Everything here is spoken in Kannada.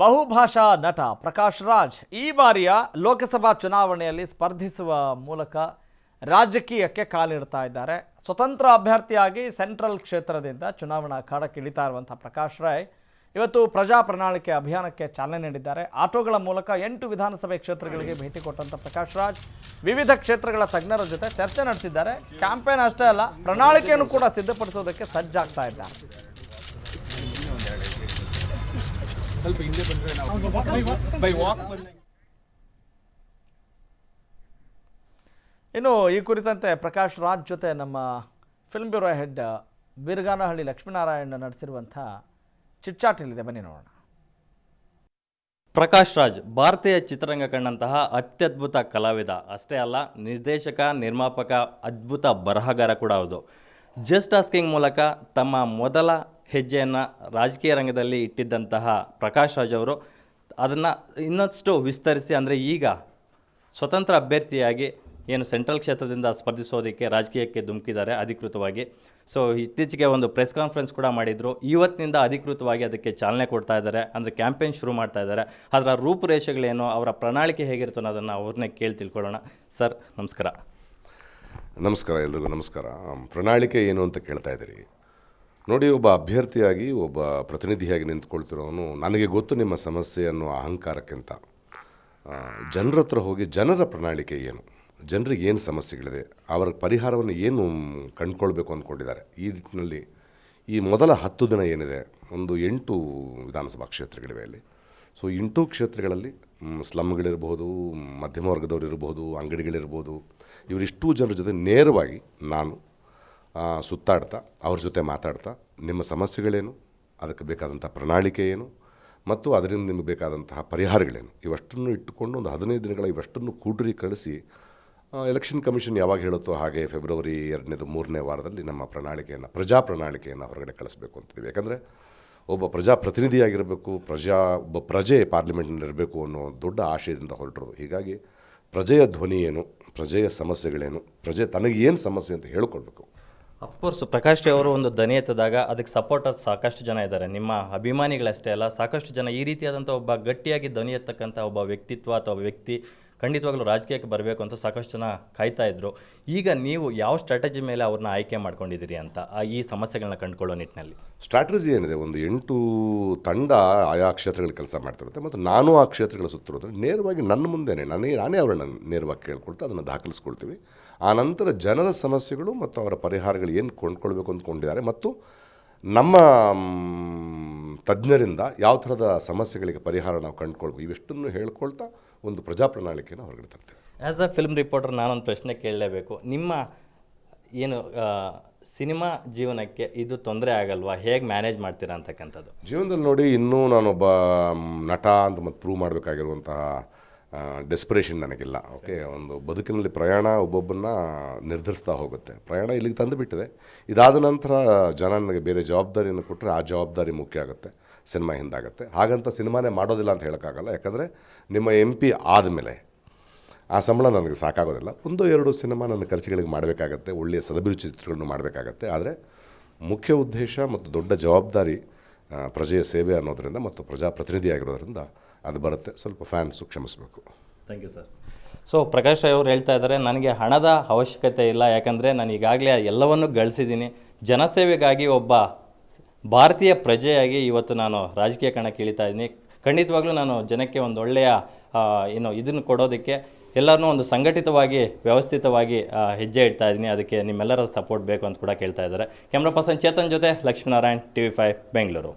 ಬಹುಭಾಷಾ ನಟ ಪ್ರಕಾಶ್ ರಾಜ್ ಈ ಬಾರಿಯ ಲೋಕಸಭಾ ಚುನಾವಣೆಯಲ್ಲಿ ಸ್ಪರ್ಧಿಸುವ ಮೂಲಕ ರಾಜಕೀಯಕ್ಕೆ ಕಾಲಿಡ್ತಾ ಇದ್ದಾರೆ. ಸ್ವತಂತ್ರ ಅಭ್ಯರ್ಥಿಯಾಗಿ ಸೆಂಟ್ರಲ್ ಕ್ಷೇತ್ರದಿಂದ ಚುನಾವಣಾ ಅಖಾಡಕ್ಕೆ ಇಳಿತಾ ಇರುವಂಥ ಪ್ರಕಾಶ್ ರಾಯ್ ಇವತ್ತು ಪ್ರಜಾ ಪ್ರಣಾಳಿಕೆ ಅಭಿಯಾನಕ್ಕೆ ಚಾಲನೆ ನೀಡಿದ್ದಾರೆ. ಆಟೋಗಳ ಮೂಲಕ ಎಂಟು ವಿಧಾನಸಭೆ ಕ್ಷೇತ್ರಗಳಿಗೆ ಭೇಟಿ ಕೊಟ್ಟಂಥ ಪ್ರಕಾಶ್ ರಾಜ್ ವಿವಿಧ ಕ್ಷೇತ್ರಗಳ ತಜ್ಞರ ಜೊತೆ ಚರ್ಚೆ ನಡೆಸಿದ್ದಾರೆ. ಕ್ಯಾಂಪೇನ್ ಅಷ್ಟೇ ಅಲ್ಲ, ಪ್ರಣಾಳಿಕೆಯನ್ನು ಕೂಡ ಸಿದ್ಧಪಡಿಸೋದಕ್ಕೆ ಸಜ್ಜಾಗ್ತಾ ಇದ್ದಾರೆ. ಸ್ವಲ್ಪ ಹಿಂದೆ ಬಂದ್ರೆ ನಾವು ಬೈ ವಾಕ್ ಇನ್ನು ಈ ಕುರಿತಂತೆ ಪ್ರಕಾಶ್ ರಾಜ್ ಜೊತೆ ನಮ್ಮ film bureau head Birganahalli Lakshminarayana ನಡೆಸಿರುವಂಥ chitchat ಇಲ್ಲಿದೆ ಬನ್ನಿ ನೋಡೋಣ. ಪ್ರಕಾಶ್ ರಾಜ್ ಭಾರತೀಯ ಚಿತ್ರರಂಗ ಕಂಡಂತಹ ಅತ್ಯದ್ಭುತ ಕಲಾವಿದ. ಅಷ್ಟೇ ಅಲ್ಲ ನಿರ್ದೇಶಕ ನಿರ್ಮಾಪಕ ಅದ್ಭುತ ಬರಹಗಾರ ಕೂಡ ಹೌದು. ಜಸ್ಟ್ ಆಸ್ಕಿಂಗ್ ಮೂಲಕ ತಮ್ಮ ಮೊದಲ ಹೆಜ್ಜೆಯನ್ನು ರಾಜಕೀಯ ರಂಗದಲ್ಲಿ ಇಟ್ಟಿದ್ದಂತಹ ಪ್ರಕಾಶ್ ರಾಜ್ ಅವರು, ಅದನ್ನು ಇನ್ನಷ್ಟು ವಿಸ್ತರಿಸಿ ಅಂದರೆ ಈಗ ಸ್ವತಂತ್ರ ಅಭ್ಯರ್ಥಿಯಾಗಿ ಏನು ಸೆಂಟ್ರಲ್ ಕ್ಷೇತ್ರದಿಂದ ಸ್ಪರ್ಧಿಸೋದಕ್ಕೆ ರಾಜಕೀಯಕ್ಕೆ ಧುಮುಕಿದ್ದಾರೆ ಅಧಿಕೃತವಾಗಿ. ಸೊ ಇತ್ತೀಚೆಗೆ ಒಂದು ಪ್ರೆಸ್ ಕಾನ್ಫರೆನ್ಸ್ ಕೂಡ ಮಾಡಿದರು. ಇವತ್ತಿನಿಂದ ಅಧಿಕೃತವಾಗಿ ಅದಕ್ಕೆ ಚಾಲನೆ ಕೊಡ್ತಾ ಇದ್ದಾರೆ. ಅಂದರೆ ಕ್ಯಾಂಪೇನ್ ಶುರು ಮಾಡ್ತಾ ಇದ್ದಾರೆ. ಅದರ ರೂಪುರೇಷೆಗಳೇನು, ಅವರ ಪ್ರಣಾಳಿಕೆ ಹೇಗಿರುತ್ತೋ ಅನ್ನೋದನ್ನು ಅವ್ರನ್ನೇ ಕೇಳಿ ತಿಳ್ಕೊಳ್ಳೋಣ. ಸರ್ ನಮಸ್ಕಾರ. ನಮಸ್ಕಾರ, ಎಲ್ರಿಗೂ ನಮಸ್ಕಾರ. ಪ್ರಣಾಳಿಕೆ ಏನು ಅಂತ ಕೇಳ್ತಾ ಇದ್ದೀರಿ? ನೋಡಿ, ಒಬ್ಬ ಅಭ್ಯರ್ಥಿಯಾಗಿ ಒಬ್ಬ ಪ್ರತಿನಿಧಿಯಾಗಿ ನಿಂತ್ಕೊಳ್ತಿರೋನು ನನಗೆ ಗೊತ್ತು ನಿಮ್ಮ ಸಮಸ್ಯೆ ಅನ್ನೋ ಅಹಂಕಾರಕ್ಕಿಂತ. ಜನರ ಹತ್ರ ಹೋಗಿ ಜನರ ಪ್ರಣಾಳಿಕೆ ಏನು? ಜನರಿಗೆ ಏನು ಸಮಸ್ಯೆಗಳಿದೆ? ಅವರ ಪರಿಹಾರವನ್ನು ಏನು ಕಂಡುಕೊಳ್ಬೇಕು ಅಂದ್ಕೊಂಡಿದ್ದಾರೆ? ಈ ನಿಟ್ಟಿನಲ್ಲಿ ಈ ಮೊದಲ ಹತ್ತು ದಿನ ಏನಿದೆ? ಒಂದು ಎಂಟು ವಿಧಾನಸಭಾ ಕ್ಷೇತ್ರಗಳಿವೆ ಅಲ್ಲಿ. ಸೊ, ಎಂಟು ಕ್ಷೇತ್ರಗಳಲ್ಲಿ ಸ್ಲಮ್ಗಳಿರ್ಬೋದು, ಮಧ್ಯಮ ವರ್ಗದವ್ರು ಇರ್ಬೋದು, ಅಂಗಡಿಗಳಿರ್ಬೋದು ಇವರಿಷ್ಟು ಜನರ ಜೊತೆ ನೇರವಾಗಿ ನಾನು ಸುತ್ತಾಡ್ತಾ, ಅವ್ರ ಜೊತೆ ಮಾತಾಡ್ತಾ, ನಿಮ್ಮ ಸಮಸ್ಯೆಗಳೇನು, ಅದಕ್ಕೆ ಬೇಕಾದಂಥ ಪ್ರಣಾಳಿಕೆ ಏನು, ಮತ್ತು ಅದರಿಂದ ನಿಮಗೆ ಬೇಕಾದಂತಹ ಪರಿಹಾರಗಳೇನು? ಇವಷ್ಟನ್ನು ಇಟ್ಟುಕೊಂಡು ಒಂದು ಹದಿನೈದು ದಿನಗಳ ಇವಷ್ಟನ್ನು ಕೂಡ್ರೀಕರಿಸಿ ಎಲೆಕ್ಷನ್ ಕಮಿಷನ್ ಯಾವಾಗ ಹೇಳುತ್ತೋ ಹಾಗೆ ಫೆಬ್ರವರಿ ಎರಡನೇದು ಮೂರನೇ ವಾರದಲ್ಲಿ ನಮ್ಮ ಪ್ರಣಾಳಿಕೆಯನ್ನು, ಪ್ರಜಾ ಪ್ರಣಾಳಿಕೆಯನ್ನು ಹೊರಗಡೆ ಕಳಿಸ್ಬೇಕು ಅಂತಿದ್ದೀವಿ ಯಾಕಂದರೆ ಒಬ್ಬ ಪ್ರಜಾಪ್ರತಿನಿಧಿಯಾಗಿರಬೇಕು, ಪ್ರಜಾ, ಒಬ್ಬ ಪ್ರಜೆ ಪಾರ್ಲಿಮೆಂಟ್ನಲ್ಲಿರಬೇಕು ಅನ್ನೋ ದೊಡ್ಡ ಆಶಯದಿಂದ ಹೊರಟರು. ಹೀಗಾಗಿ ಪ್ರಜೆಯ ಧ್ವನಿ ಏನು, ಪ್ರಜೆಯ ಸಮಸ್ಯೆಗಳೇನು, ಪ್ರಜೆ ತನಗೇನು ಸಮಸ್ಯೆ ಅಂತ ಹೇಳ್ಕೊಳ್ಬೇಕು ಅಫ್ಕೋರ್ಸ್ ಪ್ರಕಾಶ್ ರೈ ಅವರು ಒಂದು ದನಿ ಎತ್ತದಾಗ ಅದಕ್ಕೆ ಸಪೋರ್ಟರ್ಸ್ ಸಾಕಷ್ಟು ಜನ ಇದ್ದಾರೆ. ನಿಮ್ಮ ಅಭಿಮಾನಿಗಳಷ್ಟೇ ಅಲ್ಲ, ಸಾಕಷ್ಟು ಜನ ಈ ರೀತಿಯಾದಂಥ ಒಬ್ಬ ಗಟ್ಟಿಯಾಗಿ ದನಿ ಎತ್ತಕ್ಕಂಥ ಒಬ್ಬ ವ್ಯಕ್ತಿತ್ವ ಅಥವಾ ವ್ಯಕ್ತಿ ಖಂಡಿತವಾಗ್ಲೂ ರಾಜಕೀಯಕ್ಕೆ ಬರಬೇಕು ಅಂತ ಸಾಕಷ್ಟು ಜನ ಕಾಯ್ತಾ ಇದ್ರು. ಈಗ ನೀವು ಯಾವ ಸ್ಟ್ರಾಟಜಿ ಮೇಲೆ ಅವ್ರನ್ನ ಆಯ್ಕೆ ಮಾಡ್ಕೊಂಡಿದ್ದೀರಿ ಅಂತ ಆ ಈ ಸಮಸ್ಯೆಗಳನ್ನ ಕಂಡುಕೊಳ್ಳೋ ನಿಟ್ಟಿನಲ್ಲಿ? ಸ್ಟ್ರಾಟಜಿ ಏನಿದೆ? ಒಂದು ಎಂಟು ತಂಡ ಆಯಾ ಕ್ಷೇತ್ರಗಳಲ್ಲಿ ಕೆಲಸ ಮಾಡ್ತಿರುತ್ತೆ ಮತ್ತು ನಾನು ಆ ಕ್ಷೇತ್ರಗಳ ಸುತ್ತಿರೋದ್ರೆ ನೇರವಾಗಿ ನನ್ನ ಮುಂದೆನೇ ನನಗೆ ನಾನೇ ಅವರನ್ನು ನೇರವಾಗಿ ಕೇಳ್ಕೊಳ್ತಾ ಅದನ್ನು ದಾಖಲಿಸ್ಕೊಳ್ತೀವಿ. ಆ ನಂತರ ಜನರ ಸಮಸ್ಯೆಗಳು ಮತ್ತು ಅವರ ಪರಿಹಾರಗಳು ಏನು ಕೊಂಡ್ಕೊಳ್ಬೇಕು ಅಂದ್ಕೊಂಡಿದ್ದಾರೆ ಮತ್ತು ನಮ್ಮ ತಜ್ಞರಿಂದ ಯಾವ ಥರದ ಸಮಸ್ಯೆಗಳಿಗೆ ಪರಿಹಾರ ನಾವು ಕಂಡುಕೊಳ್ಬೇಕು? ಇವೆಷ್ಟನ್ನು ಹೇಳ್ಕೊಳ್ತಾ ಒಂದು ಪ್ರಜಾ ಪ್ರಣಾಳಿಕೆಯನ್ನು ಹೊರಗಡೆ ತರ್ತೇವೆ ಆ್ಯಸ್ ಅ ಫಿಲ್ಮ್ ರಿಪೋರ್ಟರ್ ನಾನೊಂದು ಪ್ರಶ್ನೆ ಕೇಳಲೇಬೇಕು. ನಿಮ್ಮ ಏನು ಸಿನಿಮಾ ಜೀವನಕ್ಕೆ ಇದು ತೊಂದರೆ ಆಗಲ್ವಾ? ಹೇಗೆ ಮ್ಯಾನೇಜ್ ಮಾಡ್ತೀರಾ ಅಂತಕ್ಕಂಥದ್ದು? ಜೀವನದಲ್ಲಿ ನೋಡಿ ಇನ್ನೂ ನಾನೊಬ್ಬ ನಟ ಅಂತ ಮತ್ತು ಪ್ರೂವ್ ಮಾಡಬೇಕಾಗಿರುವಂತಹ ಡೆಸ್ಪಿರೇಷನ್ ನನಗಿಲ್ಲ. ಓಕೆ ಒಂದು ಬದುಕಿನಲ್ಲಿ ಪ್ರಯಾಣ ಒಬ್ಬೊಬ್ಬನ್ನ ನಿರ್ಧರಿಸ್ತಾ ಹೋಗುತ್ತೆ. ಪ್ರಯಾಣ ಇಲ್ಲಿಗೆ ತಂದು ಬಿಟ್ಟಿದೆ. ಇದಾದ ನಂತರ ಜನ ನನಗೆ ಬೇರೆ ಜವಾಬ್ದಾರಿಯನ್ನು ಕೊಟ್ಟರೆ ಆ ಜವಾಬ್ದಾರಿ ಮುಖ್ಯ ಆಗುತ್ತೆ ಸಿನಿಮಾ ಹಿಂದಾಗುತ್ತೆ. ಹಾಗಂತ ಸಿನಿಮಾನೇ ಮಾಡೋದಿಲ್ಲ ಅಂತ ಹೇಳೋಕ್ಕಾಗಲ್ಲ. ಯಾಕಂದರೆ ನಿಮ್ಮ ಎಂ ಪಿ ಆದಮೇಲೆ ಆ ಸಂಬಳ ನನಗೆ ಸಾಕಾಗೋದಿಲ್ಲ. ಒಂದು ಎರಡು ಸಿನಿಮಾ ನನ್ನ ಖರ್ಚುಗಳಿಗೆ ಮಾಡಬೇಕಾಗತ್ತೆ ಒಳ್ಳೆಯ ಸದಭಿರುಚಿ ಚಿತ್ರಗಳನ್ನು ಮಾಡಬೇಕಾಗತ್ತೆ. ಆದರೆ ಮುಖ್ಯ ಉದ್ದೇಶ ಮತ್ತು ದೊಡ್ಡ ಜವಾಬ್ದಾರಿ ಪ್ರಜೆಯ ಸೇವೆ ಅನ್ನೋದರಿಂದ ಮತ್ತು ಪ್ರಜಾಪ್ರತಿನಿಧಿ ಆಗಿರೋದ್ರಿಂದ ಅದು ಬರುತ್ತೆ. ಸ್ವಲ್ಪ ಫ್ಯಾನ್ಸು ಕ್ಷಮಿಸಬೇಕು thank you sir so Prakash Rai ಅವರು ಹೇಳ್ತಾ ಇದ್ದಾರೆ ನನಗೆ ಹಣದ ಅವಶ್ಯಕತೆ ಇಲ್ಲ. ಯಾಕಂದರೆ ನಾನು ಈಗಾಗಲೇ ಎಲ್ಲವನ್ನೂ ಗಳಿಸಿದ್ದೀನಿ. ಜನಸೇವೆಗಾಗಿ ಒಬ್ಬ ಭಾರತೀಯ ಪ್ರಜೆಯಾಗಿ ಇವತ್ತು ನಾನು ರಾಜಕೀಯ ಕಣಕ್ಕೆ ಇಳಿತಾ ಇದ್ದೀನಿ. ಖಂಡಿತವಾಗ್ಲೂ ನಾನು ಜನಕ್ಕೆ ಒಂದು ಒಳ್ಳೆಯ ಏನು ಇದನ್ನು ಕೊಡೋದಕ್ಕೆ ಎಲ್ಲರನ್ನೂ ಒಂದು ಸಂಘಟಿತವಾಗಿ, ವ್ಯವಸ್ಥಿತವಾಗಿ ಹೆಜ್ಜೆ ಇಡ್ತಾ ಇದ್ದೀನಿ. ಅದಕ್ಕೆ ನಿಮ್ಮೆಲ್ಲರ ಸಪೋರ್ಟ್ ಬೇಕು ಅಂತ ಕೂಡ ಕೇಳ್ತಾ ಇದ್ದಾರೆ. ಕ್ಯಾಮ್ರಾ ಪರ್ಸನ್ ಚೇತನ್ ಜೊತೆ Lakshminarayan T V five, Bengaluru.